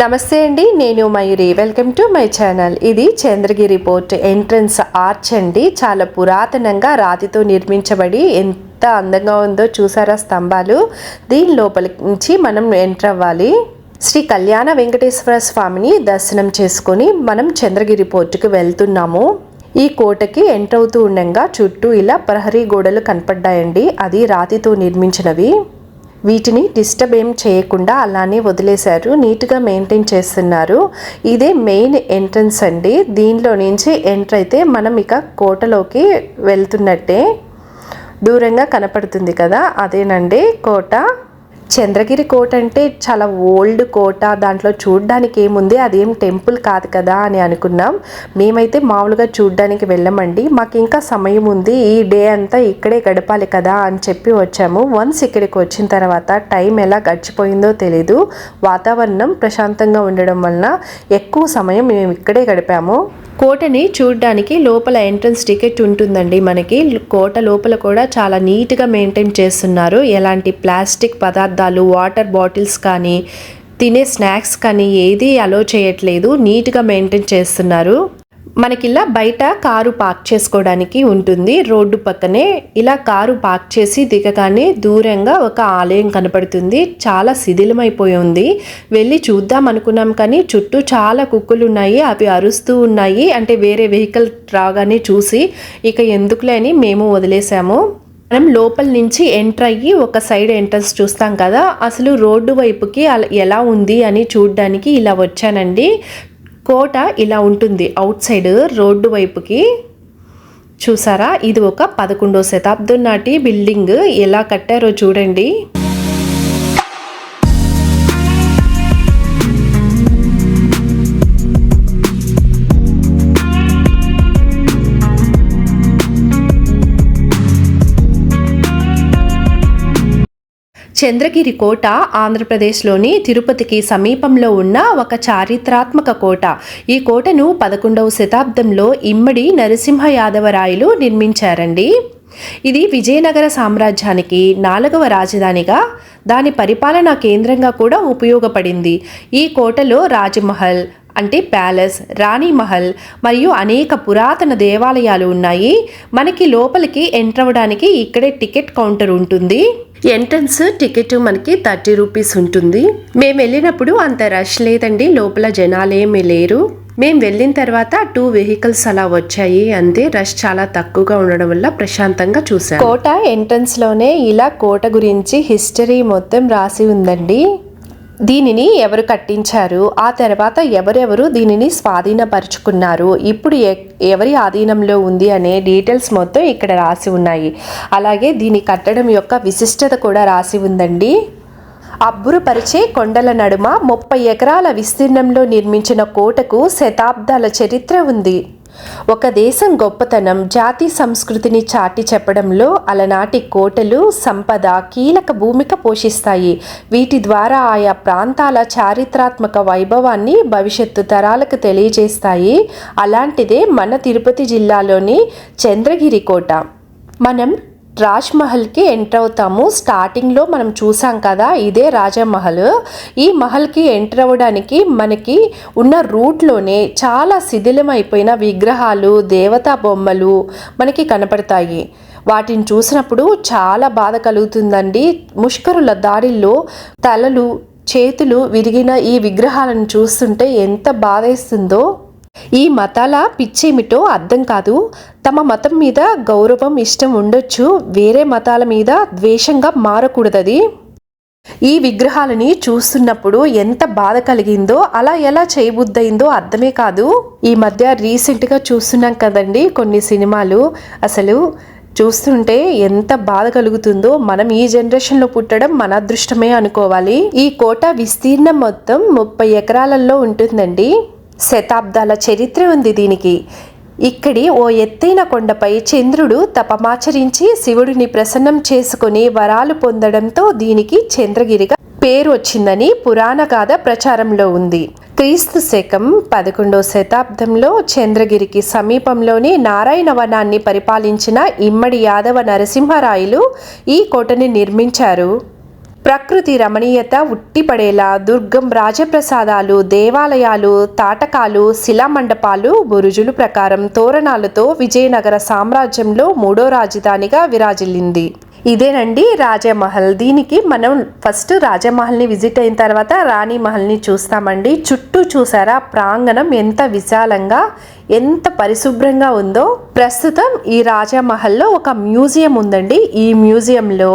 నమస్తే అండి నేను Mayuri. Welcome to my channel ఇది చంద్రగిరి పోర్ట్ ఎంట్రన్స్ ఆర్చ్ అండి. చాలా పురాతనంగా రాతితో నిర్మించబడి ఎంత అందంగా ఉందో చూసారా స్తంభాలు. దీని లోపలి నుంచి మనం ఎంటర్ అవ్వాలి. శ్రీ కళ్యాణ వెంకటేశ్వర స్వామిని దర్శనం చేసుకొని మనం చంద్రగిరి పోర్టుకు వెళ్తున్నాము. ఈ కోటకి ఎంటర్ అవుతూ ఉండగా చుట్టూ ఇలా ప్రహరీ గోడలు కనపడ్డాయండి. అది రాతితో నిర్మించినవి. వీటిని డిస్టర్బ్ ఏం చేయకుండా అలానే వదిలేశారు. నీట్గా మెయింటైన్ చేస్తున్నారు. ఇదే మెయిన్ ఎంట్రన్స్ అండి. దీనిలో నుంచి ఎంటర్ అయితే మనం ఇక కోటలోకి వెళ్తున్నట్టే దూరంగా కనపడుతుంది కదా. అదేనండి కోట. చంద్రగిరి కోట అంటే చాలా ఓల్డ్ కోట. దాంట్లో చూడడానికి ఏముంది? అదేం టెంపుల్ కాదు కదా అని అనుకున్నాం. మేమైతే మామూలుగా చూడడానికి వెళ్ళామండి. మాకు ఇంకా సమయం ఉంది ఈ డే అంతా ఇక్కడే గడపాలి కదా అని చెప్పి వచ్చాము. వన్స్ ఇక్కడికి వచ్చిన తర్వాత టైం ఎలా గడిచిపోయిందో తెలీదు. వాతావరణం ప్రశాంతంగా ఉండడం వలన ఎక్కువ సమయం మేము ఇక్కడే గడిపాము. కోటని చూడడానికి లోపల ఎంట్రన్స్ టికెట్ ఉంటుందండి మనకి. కోట లోపల కూడా చాలా నీట్గా మెయింటైన్ చేస్తున్నారు. ఎలాంటి ప్లాస్టిక్ పదార్థం పదార్థాలు వాటర్ బాటిల్స్ కానీ తినే స్నాక్స్ కానీ ఏది అలో చేయట్లేదు. నీట్గా మెయింటైన్ చేస్తున్నారు. మనకిలా బయట కారు పార్క్ చేసుకోవడానికి ఉంటుంది. రోడ్డు పక్కనే ఇలా కారు పార్క్ చేసి దిగగానే దూరంగా ఒక ఆలయం కనపడుతుంది. చాలా శిథిలమైపోయి ఉంది. వెళ్ళి చూద్దాం అనుకున్నాం కానీ చుట్టూ చాలా కుక్కలు ఉన్నాయి అవి అరుస్తూ ఉన్నాయి. అంటే వేరే వెహికల్ రాగానే చూసి ఇక ఎందుకులే అని మేము వదిలేసాము. మనం లోపల నుంచి ఎంటర్ అయ్యి ఒక సైడ్ ఎంట్రన్స్ చూస్తాం కదా అసలు రోడ్డు వైపుకి ఎలా ఉంది అని చూడడానికి ఇలా వచ్చానండి. కోట ఇలా ఉంటుంది. అవుట్ సైడ్ రోడ్డు వైపుకి. చూసారా? ఇది ఒక పదకొండో శతాబ్దం నాటి బిల్డింగ్. ఎలా కట్టారో చూడండి. చంద్రగిరి కోట ఆంధ్రప్రదేశ్లోని తిరుపతికి సమీపంలో ఉన్న ఒక చారిత్రాత్మక కోట. ఈ కోటను పదకొండవ శతాబ్దంలో ఇమ్మడి నరసింహ యాదవరాయలు నిర్మించారండి. ఇది విజయనగర సామ్రాజ్యానికి నాలుగవ రాజధానిగా దాని పరిపాలనా కేంద్రంగా కూడా ఉపయోగపడింది. ఈ కోటలో రాజమహల్ అంటే ప్యాలెస్ రాణి మహల్ మరియు అనేక పురాతన దేవాలయాలు ఉన్నాయి. మనకి లోపలికి ఎంటర్ అవ్వడానికి ఇక్కడే టికెట్ కౌంటర్ ఉంటుంది. ఎంట్రన్స్ టికెట్ మనకి థర్టీ రూపీస్ ఉంటుంది. మేము వెళ్ళినప్పుడు అంత రష్ లేదండి లోపల జనాలేమీ లేరు. మేము వెళ్ళిన తర్వాత టూ వెహికల్స్ అలా వచ్చాయి అంతే రష్ చాలా తక్కువగా ఉండడం వల్ల ప్రశాంతంగా చూసాం కోట ఎంట్రన్స్లోనే ఇలా కోట గురించి హిస్టరీ మొత్తం రాసి ఉందండి. దీనిని ఎవరు కట్టించారు? ఆ తర్వాత ఎవరెవరు దీనిని స్వాధీనపరుచుకున్నారు? ఇప్పుడు ఎ- ఎవరి ఆధీనంలో ఉంది అనే డీటెయిల్స్ మొత్తం ఇక్కడ రాసి ఉన్నాయి. అలాగే దీని కట్టడం యొక్క విశిష్టత కూడా రాసి ఉందండి. అబ్బురుపరిచే కొండల నడుమ ముప్పై ఎకరాల విస్తీర్ణంలో నిర్మించిన కోటకు శతాబ్దాల చరిత్ర ఉంది. ఒక దేశం గొప్పతనం జాతి సంస్కృతిని చాటి చెప్పడంలో అలనాటి కోటలు సంపద కీలక భూమిక పోషిస్తాయి. వీటి ద్వారా ఆయా ప్రాంతాల చారిత్రాత్మక వైభవాన్ని భవిష్యత్తు తరాలకు తెలియజేస్తాయి. అలాంటిదే మన తిరుపతి జిల్లాలోని చంద్రగిరి కోట. మనం రాజ్ మహల్కి ఎంటర్ అవుతాము. స్టార్టింగ్లో మనం చూసాం కదా ఇదే రాజమహల్. ఈ మహల్కి ఎంటర్ అవ్వడానికి మనకి ఉన్న రూట్లోనే చాలా శిథిలమైపోయిన విగ్రహాలు దేవతా బొమ్మలు మనకి కనపడతాయి. వాటిని చూసినప్పుడు చాలా బాధ కలుగుతుందండి. ముష్కరుల దారిలో తలలు చేతులు విరిగిన ఈ విగ్రహాలను చూస్తుంటే ఎంత బాధేస్తుందో. ఈ మతాల పిచ్చేమిటో అర్థం కాదు. తమ మతం మీద గౌరవం ఇష్టం ఉండొచ్చు. వేరే మతాల మీద ద్వేషంగా మారకూడదది. ఈ విగ్రహాలని చూస్తున్నప్పుడు ఎంత బాధ కలిగిందో అలా ఎలా చేయబుద్దయిందో అర్థమే కాదు. ఈ మధ్య రీసెంట్గా చూస్తున్నాం కదండి కొన్ని సినిమాలు. అసలు చూస్తుంటే ఎంత బాధ కలుగుతుందో మనం ఈ జనరేషన్లో పుట్టడం మన అదృష్టమే అనుకోవాలి. ఈ కోట విస్తీర్ణం మొత్తం ముప్పై ఎకరాలలో ఉంటుందండి. శతాబ్దాల చరిత్ర ఉంది దీనికి. ఇక్కడి ఓ ఎత్తైన కొండపై చంద్రుడు తపమాచరించి శివుడిని ప్రసన్నం చేసుకుని వరాలు పొందడంతో దీనికి చంద్రగిరిగా పేరు వచ్చిందని పురాణ గాథ ప్రచారంలో ఉంది. క్రీస్తు శకం పదకొండో శతాబ్దంలో చంద్రగిరికి సమీపంలోని నారాయణవనాన్ని పరిపాలించిన ఇమ్మడి యాదవ నరసింహరాయలు ఈ కోటని నిర్మించారు. ప్రకృతి రమణీయత ఉట్టిపడేలా దుర్గం రాజప్రసాదాలు దేవాలయాలు తాటకాలు శిలామండపాలు బురుజులు ప్రకారం తోరణాలతో విజయనగర సామ్రాజ్యంలో మూడో రాజధానిగా విరాజిల్లింది. ఇదేనండి రాజమహల్. దీనికి మనం ఫస్ట్ రాజమహల్ని విజిట్ అయిన తర్వాత రాణి మహల్ని చూస్తామండి. చుట్టూ చూసారా? ప్రాంగణం ఎంత విశాలంగా ఎంత పరిశుభ్రంగా ఉందో. ప్రస్తుతం ఈ రాజమహల్లో ఒక మ్యూజియం ఉందండి. ఈ మ్యూజియంలో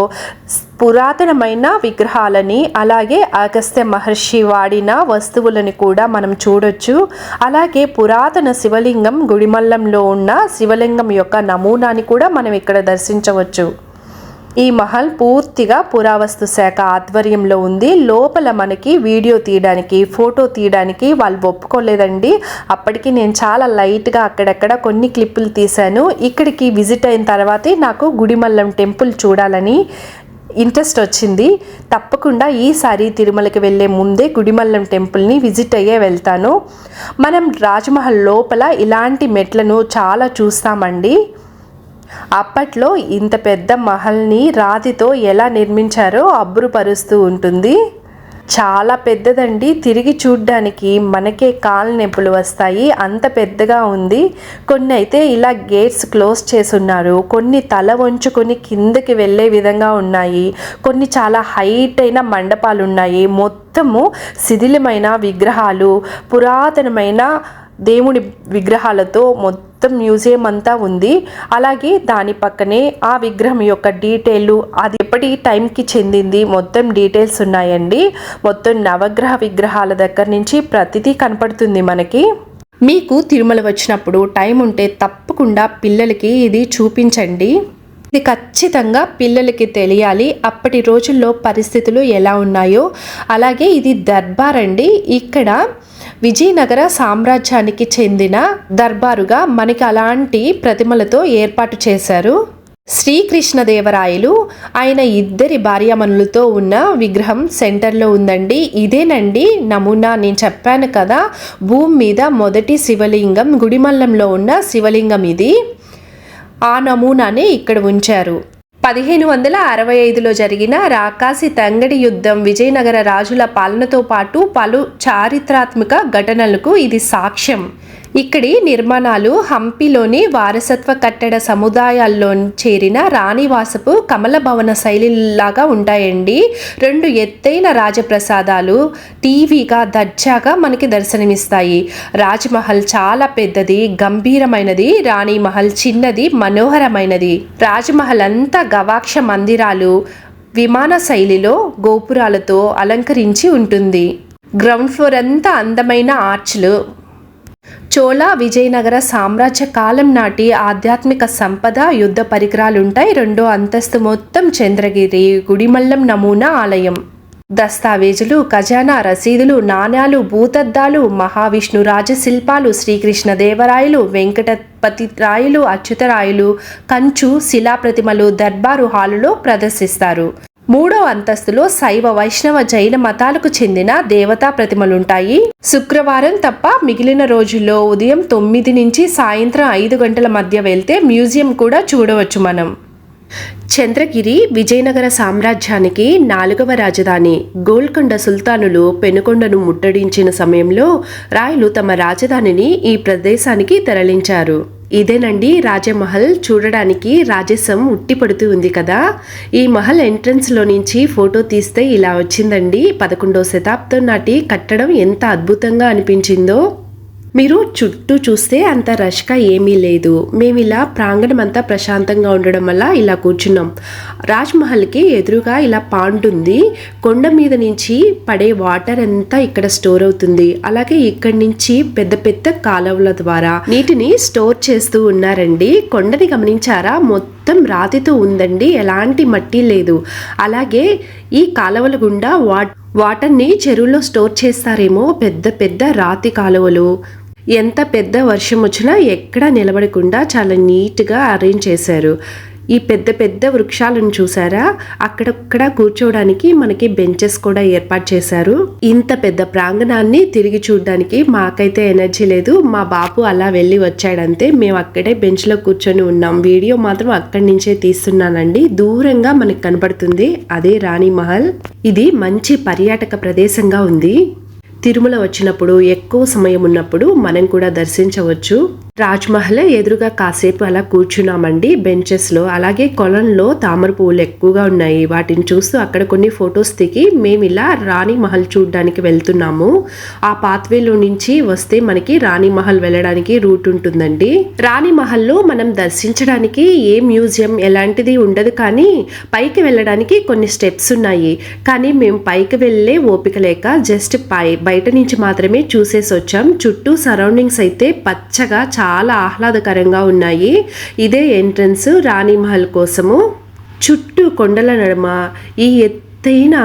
పురాతనమైన విగ్రహాలని అలాగే అగస్త్య మహర్షి వాడిన వస్తువులని కూడా మనం చూడొచ్చు. అలాగే పురాతన శివలింగం గుడిమల్లంలో ఉన్న శివలింగం యొక్క నమూనాని కూడా మనం ఇక్కడ దర్శించవచ్చు. ఈ మహల్ పూర్తిగా పురావస్తు శాఖ ఆధ్వర్యంలో ఉంది. లోపల మనకి వీడియో తీయడానికి ఫోటో తీయడానికి వాళ్ళు ఒప్పుకోలేదండి. అప్పటికి నేను చాలా లైట్గా అక్కడక్కడ కొన్ని క్లిప్పులు తీశాను. ఇక్కడికి విజిట్ అయిన తర్వాతే నాకు గుడిమల్లం టెంపుల్ చూడాలని ఇంట్రెస్ట్ వచ్చింది. తప్పకుండా ఈసారి తిరుమలకి వెళ్ళే ముందే గుడిమల్లం టెంపుల్ని విజిట్ అయ్యే వెళ్తాను. మనం రాజ్మహల్ లోపల ఇలాంటి మెట్లను చాలా చూస్తామండి. అప్పట్లో ఇంత పెద్ద మహల్ని రాతితో ఎలా నిర్మించారో అబ్బురుపరుస్తూ ఉంటుంది. చాలా పెద్దదండి. తిరిగి చూడ్డానికి మనకే కాలు నొప్పులు వస్తాయి. అంత పెద్దగా ఉంది. కొన్ని అయితే ఇలా గేట్స్ క్లోజ్ చేసున్నారు. కొన్ని తల వంచుకొని కిందకి వెళ్ళే విధంగా ఉన్నాయి. కొన్ని చాలా హైట్ అయిన మండపాలు ఉన్నాయి. మొత్తము శిథిలమైన విగ్రహాలు పురాతనమైన దేవుడి విగ్రహాలతో మొత్తం మ్యూజియం అంతా ఉంది. అలాగే దాని పక్కనే ఆ విగ్రహం యొక్క డీటెయిల్ అది ఎప్పటి టైంకి చెందింది మొత్తం డీటెయిల్స్ ఉన్నాయండి. మొత్తం నవగ్రహ విగ్రహాల దగ్గర నుంచి ప్రతిదీ కనపడుతుంది మనకి. మీకు తిరుమల వచ్చినప్పుడు టైం ఉంటే తప్పకుండా పిల్లలకి ఇది చూపించండి. ఇది ఖచ్చితంగా పిల్లలకి తెలియాలి అప్పటి రోజుల్లో పరిస్థితులు ఎలా ఉన్నాయో. అలాగే ఇది దర్బార్ అండి. ఇక్కడ విజయనగర సామ్రాజ్యానికి చెందిన దర్బారుగా మనకి అలాంటి ప్రతిమలతో ఏర్పాటు చేశారు. శ్రీకృష్ణదేవరాయలు ఆయన ఇద్దరి భార్యామణులతో ఉన్న విగ్రహం సెంటర్లో ఉందండి. ఇదేనండి నమూనా నేను చెప్పాను కదా భూమి మీద మొదటి శివలింగం గుడిమల్లంలో ఉన్న శివలింగం ఇది. ఆ నమూనానే ఇక్కడ ఉంచారు. పదిహేను వందల అరవై ఐదులో జరిగిన రాకాసి తంగడి యుద్ధం విజయనగర రాజుల పాలనతో పాటు పలు చారిత్రాత్మక ఘటనలకు ఇది సాక్ష్యం. ఇక్కడి నిర్మాణాలు హంపిలోని వారసత్వ కట్టడ సముదాయాల్లో చేరిన రాణివాసపు కమల భవన శైలిలాగా ఉంటాయండి. రెండు ఎత్తైన రాజప్రసాదాలు టీవీగా దర్జాగా మనకి దర్శనమిస్తాయి. రాజ్మహల్ చాలా పెద్దది గంభీరమైనది రాణిమహల్ చిన్నది మనోహరమైనది. రాజ్మహల్ అంతా గవాక్ష మందిరాలు విమాన శైలిలో గోపురాలతో అలంకరించి ఉంటుంది. గ్రౌండ్ ఫ్లోర్ అంతా అందమైన ఆర్చ్లు చోళ విజయనగర సామ్రాజ్య కాలం నాటి ఆధ్యాత్మిక సంపద యుద్ధ పరికరాలుంటాయి. రెండో అంతస్తు మొత్తం చంద్రగిరి గుడిమల్లం నమూనా ఆలయం. దస్తావేజులు ఖజానా రసీదులు నాణ్యాలు భూతద్దాలు మహావిష్ణు రాజశిల్పాలు శ్రీకృష్ణదేవరాయలు వెంకటపతి రాయలు అచ్యుతరాయలు కంచు శిలాప్రతిమలు దర్బారు హాలులో ప్రదర్శిస్తారు. మూడో అంతస్తులో శైవ వైష్ణవ జైన మతాలకు చెందిన దేవతా ప్రతిమలుంటాయి. శుక్రవారం తప్ప మిగిలిన రోజుల్లో ఉదయం తొమ్మిది నుంచి సాయంత్రం ఐదు గంటల మధ్య వెళ్తే మ్యూజియం కూడా చూడవచ్చు మనం. చంద్రగిరి విజయనగర సామ్రాజ్యానికి నాలుగవ రాజధాని. గోల్కొండ సుల్తానులు పెనుకొండను ముట్టడించిన సమయంలో రాయలు తమ రాజధానిని ఈ ప్రదేశానికి తరలించారు. ఇదేనండి రాజమహల్. చూడడానికి రాజసం ఉట్టిపడుతూ ఉంది కదా. ఈ మహల్ ఎంట్రన్స్లో నుంచి ఫోటో తీస్తే ఇలా వచ్చిందండి. పదకొండో శతాబ్దం నాటి కట్టడం ఎంత అద్భుతంగా అనిపించిందో. మీరు చుట్టూ చూస్తే అంత రష్గా ఏమీ లేదు. మేము ఇలా ప్రాంగణం అంతా ప్రశాంతంగా ఉండడం వల్ల ఇలా కూర్చున్నాం. రాజ్మహల్కి ఎదురుగా ఇలా పాండుంది. ఉంది కొండ మీద నుంచి పడే వాటర్ అంతా ఇక్కడ స్టోర్ అవుతుంది. అలాగే ఇక్కడి నుంచి పెద్ద పెద్ద కాలువల ద్వారా నీటిని స్టోర్ చేస్తూ ఉన్నారండి. కొండని గమనించారా? మొత్తం రాతితో ఉందండి. ఎలాంటి మట్టి లేదు. అలాగే ఈ కాలువల గుండా వాట్ వాటర్ని చెరువులో స్టోర్ చేస్తారేమో పెద్ద పెద్ద రాతి కాలువలు. ఎంత పెద్ద వర్షం వచ్చినా ఎక్కడా నిలబడకుండా చాలా నీట్గా అరేంజ్ చేశారు. ఈ పెద్ద పెద్ద వృక్షాలను చూసారా? అక్కడక్కడ కూర్చోవడానికి మనకి బెంచెస్ కూడా ఏర్పాటు చేశారు. ఇంత పెద్ద ప్రాంగణాన్ని తిరిగి చూడడానికి మాకైతే ఎనర్జీ లేదు. మా బాబు అలా వెళ్ళి వచ్చాడంతే. మేము అక్కడే బెంచ్లో కూర్చొని ఉన్నాం. వీడియో మాత్రం అక్కడి నుంచే తీస్తున్నానండి. దూరంగా మనకి కనపడుతుంది. అదే రాణి మహల్ ఇది మంచి పర్యాటక ప్రదేశంగా ఉంది. తిరుమల వచ్చినప్పుడు ఎక్కువ సమయం ఉన్నప్పుడు మనం కూడా దర్శించవచ్చు. రాజ్మహల్ ఎదురుగా కాసేపు అలా కూర్చున్నామండి బెంచెస్లో అలాగే కొలంలో తామర పువ్వులు ఎక్కువగా ఉన్నాయి. వాటిని చూస్తూ అక్కడ కొన్ని ఫొటోస్ దిగి మేము ఇలా రాణి మహల్ చూడడానికి వెళ్తున్నాము. ఆ పాత్వేలో నుంచి వస్తే మనకి రాణి మహల్ వెళ్ళడానికి రూట్ ఉంటుందండి. రాణి మహల్లో మనం దర్శించడానికి ఏ మ్యూజియం ఎలాంటిది ఉండదు కానీ పైకి వెళ్ళడానికి కొన్ని స్టెప్స్ ఉన్నాయి. కానీ మేము పైకి వెళ్ళే ఓపిక లేక జస్ట్ పై బయట నుంచి మాత్రమే చూసేసి వచ్చాం. చుట్టూ సరౌండింగ్స్ అయితే పచ్చగా చాలా ఆహ్లాదకరంగా ఉన్నాయి. ఇదే ఎంట్రన్స్ రాణి మహల్ కోసము. చుట్టూ కొండల నడుమ ఈ ఎత్తైన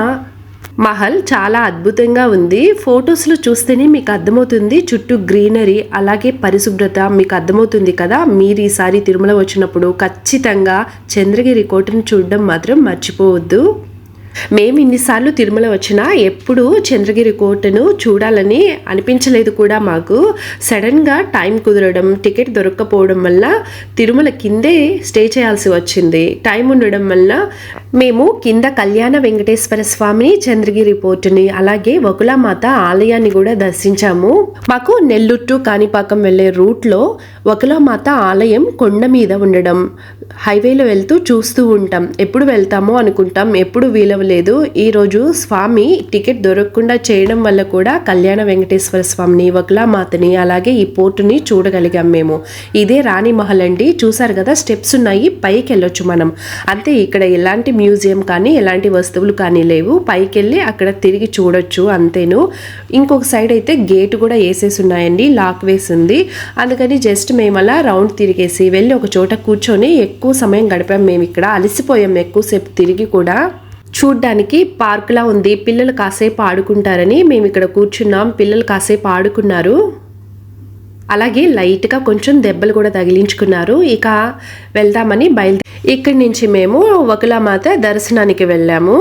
మహల్ చాలా అద్భుతంగా ఉంది. ఫొటోస్లో చూస్తేనే మీకు అర్థమవుతుంది. చుట్టూ గ్రీనరీ అలాగే పరిశుభ్రత మీకు అర్థమవుతుంది కదా. మీరు ఈసారి తిరుమల వచ్చినప్పుడు ఖచ్చితంగా చంద్రగిరి కోటను చూడడం మాత్రం మర్చిపోవద్దు. మేము ఇన్నిసార్లు తిరుమల వచ్చినా ఎప్పుడూ చంద్రగిరి కోటను చూడాలని అనిపించలేదు కూడా మాకు. సడన్గా టైం కుదరడం టికెట్ దొరక్కపోవడం వల్ల తిరుమల కిందే స్టే చేయాల్సి వచ్చింది. టైం ఉండడం వల్ల మేము కింద కళ్యాణ వెంకటేశ్వర స్వామిని చంద్రగిరి పోర్టుని అలాగే వకులామాత ఆలయాన్ని కూడా దర్శించాము. మాకు నెల్లూరు టు కాణిపాకం వెళ్ళే రూట్లో వకులామాత ఆలయం కొండ మీద ఉండడం. హైవేలో వెళ్తూ చూస్తూ ఉంటాం. ఎప్పుడు వెళ్తామో అనుకుంటాం. ఎప్పుడు లేదు. ఈరోజు స్వామి టికెట్ దొరకకుండా చేయడం వల్ల కూడా కళ్యాణ వెంకటేశ్వర స్వామిని వకులామాతని అలాగే ఈ పోర్టుని చూడగలిగాం మేము. ఇదే రాణి మహల్ అండి. చూసారు కదా స్టెప్స్ ఉన్నాయి పైకి వెళ్ళొచ్చు మనం. అంతే ఇక్కడ ఎలాంటి మ్యూజియం కానీ ఎలాంటి వస్తువులు కానీ లేవు. పైకి వెళ్ళి అక్కడ తిరిగి చూడొచ్చు అంతేను. ఇంకొక సైడ్ అయితే గేట్ కూడా వేసేసి ఉన్నాయండి లాక్ వేసి ఉంది. అందుకని జస్ట్ మేము అలా రౌండ్ తిరిగేసి వెళ్ళి ఒక చోట కూర్చొని ఎక్కువ సమయం గడిపాం మేము ఇక్కడ. అలసిపోయాం ఎక్కువసేపు తిరిగి కూడా. చూడ్డానికి పార్క్లా ఉంది. పిల్లలు కాసేపు ఆడుకుంటారని మేము ఇక్కడ కూర్చున్నాం. పిల్లలు కాసేపు ఆడుకున్నారు. అలాగే లైట్గా కొంచెం దెబ్బలు కూడా తగిలించుకున్నారు. ఇక వెళ్దామని బయలుదేరి ఇక్కడి నుంచి మేము ఒకలా మాత దర్శనానికి వెళ్ళాము.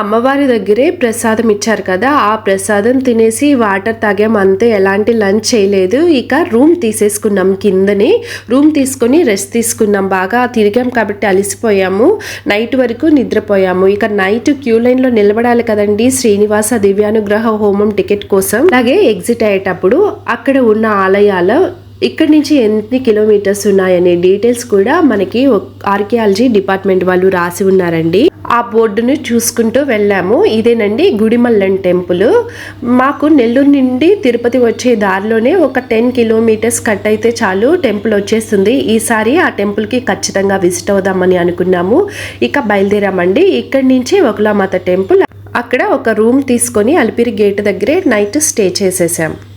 అమ్మవారి దగ్గరే ప్రసాదం ఇచ్చారు కదా ఆ ప్రసాదం తినేసి వాటర్ తాగాం అంతే ఎలాంటి లంచ్ చేయలేదు. ఇక రూమ్ తీసేసుకున్నాం కిందనే రూమ్ తీసుకొని రెస్ట్ తీసుకున్నాం. బాగా తిరిగాం కాబట్టి అలసిపోయాము. నైట్ వరకు నిద్రపోయాము. ఇక నైట్ క్యూ లైన్లో నిలబడాలి కదండి శ్రీనివాస దివ్యానుగ్రహ హోమం టికెట్ కోసం. అలాగే ఎగ్జిట్ అయ్యేటప్పుడు అక్కడ ఉన్న ఆలయాలు ఇక్కడి నుంచి ఎన్ని కిలోమీటర్స్ ఉన్నాయనే డీటెయిల్స్ కూడా మనకి ఆర్కియాలజీ డిపార్ట్మెంట్ వాళ్ళు రాసి ఉన్నారండి. ఆ బోర్డును చూసుకుంటూ వెళ్ళాము. ఇదేనండి గుడిమల్లన్ టెంపుల్. మాకు నెల్లూరు నుండి తిరుపతి వచ్చే దారిలోనే ఒక టెన్ కిలోమీటర్స్ కట్ అయితే చాలు టెంపుల్ వచ్చేస్తుంది. ఈసారి ఆ టెంపుల్కి ఖచ్చితంగా విజిట్ అవుదామని అనుకున్నాము. ఇక బయలుదేరామండి. ఇక్కడి నుంచి ఒకలామాత టెంపుల్. అక్కడ ఒక రూమ్ తీసుకొని అలిపిరి గేట్ దగ్గరే నైట్ స్టే చేసేసాం.